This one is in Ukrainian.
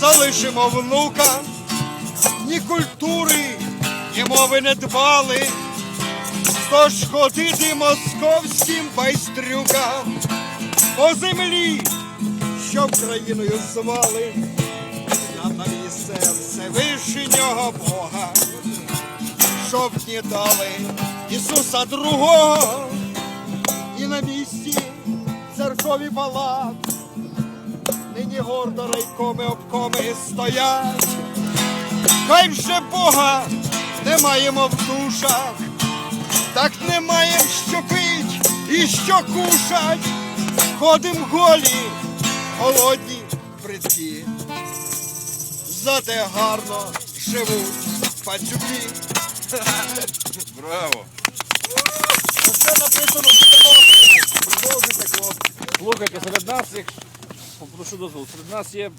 залишимо внука, ні культури, ні мови не дбали, тож ходити московським байстрюкам по землі, що Україною звали, на нові серце вишнього Бога, щоб не дали Ісуса другого, і на місці церкові палат, нині гордо райкоми обкоми стоять. Хай вже Бога не маємо в душах, так не маєм що пить і що кушать. Ходим голі, голодні, бридкі. Зате гарно живуть пацюки. Браво! Це написано в 90-му. Продовжуйте, хлопці. Слухайте, серед нас, як попрошу дозволу, серед нас є